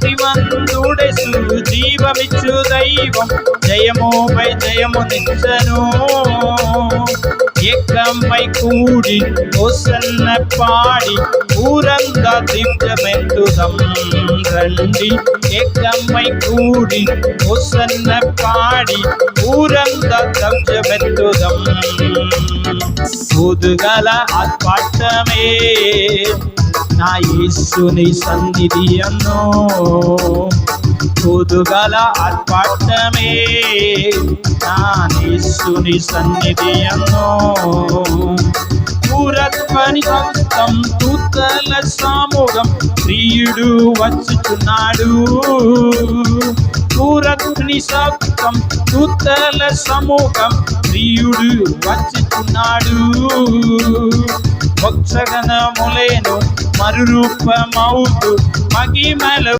శక్తివంతుడెసు జీవమిచ్చు దైవం జయముపై జయము నిచ్చను ఏకమై కూడి ఓసన్న పాడి ఊరంగా దివ్యమెత్తుదం రండి ఏకమై కూడి ఓసన్న పాడి ఊరంగా దివ్యమెత్తుదం ఊదుగల ఆర్పాటమే నా యేసుని సన్నిధి అన్నో ఊదుగల ఆర్పాటమే నా యేసుని సన్నిధి అన్నో పూరత్వని భక్తం తూతల సామూహం ప్రియుడు వచ్చుచున్నాడు. పూరత్ని సప్తం తూతల సమూహం ప్రియుడు వచ్చుచున్నాడు. వక్షగణములేను మరురూపమౌదు మగిమల